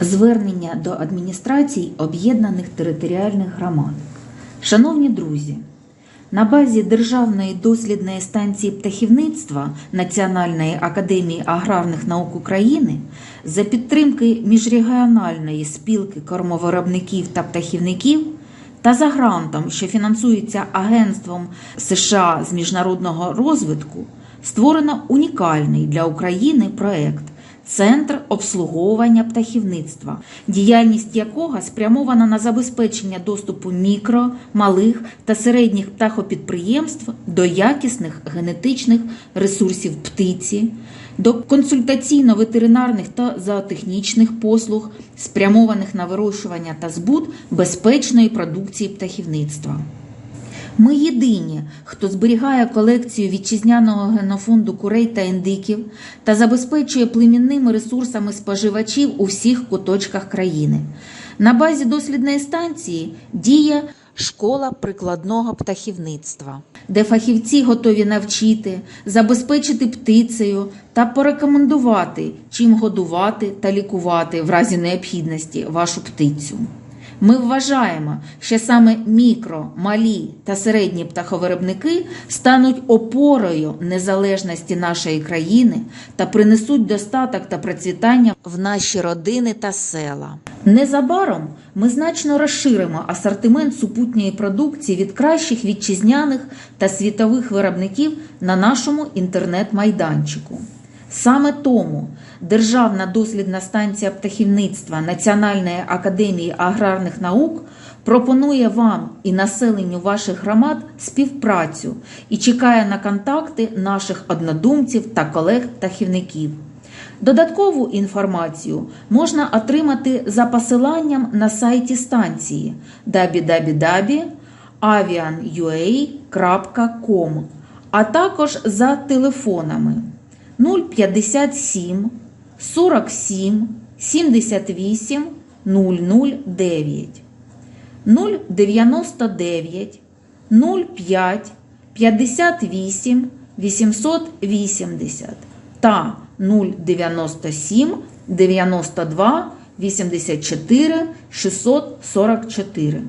Звернення до адміністрацій об'єднаних територіальних громад. Шановні друзі, на базі Державної дослідної станції птахівництва Національної академії аграрних наук України за підтримки міжрегіональної спілки кормовиробників та птахівників та за грантом, що фінансується Агентством США з міжнародного розвитку, створено унікальний для України проект Центр обслуговування птахівництва, діяльність якого спрямована на забезпечення доступу мікро, малих та середніх птахопідприємств до якісних генетичних ресурсів птиці, до консультаційно-ветеринарних та зоотехнічних послуг, спрямованих на вирощування та збут безпечної продукції птахівництва. Ми єдині, хто зберігає колекцію вітчизняного генофонду курей та індиків та забезпечує племінними ресурсами споживачів у всіх куточках країни. На базі дослідної станції діє школа прикладного птахівництва, де фахівці готові навчити, забезпечити птицею та порекомендувати, чим годувати та лікувати в разі необхідності вашу птицю. Ми вважаємо, що саме мікро, малі та середні птаховиробники стануть опорою незалежності нашої країни та принесуть достаток та процвітання в наші родини та села. Незабаром ми значно розширимо асортимент супутньої продукції від кращих вітчизняних та світових виробників на нашому інтернет-майданчику. Саме тому Державна дослідна станція птахівництва Національної академії аграрних наук пропонує вам і населенню ваших громад співпрацю і чекає на контакти наших однодумців та колег-птахівників. Додаткову інформацію можна отримати за посиланням на сайті станції www.avianua.com, а також за телефонами 057 47 78 009 099 05 58 880 та 097 92 84 644.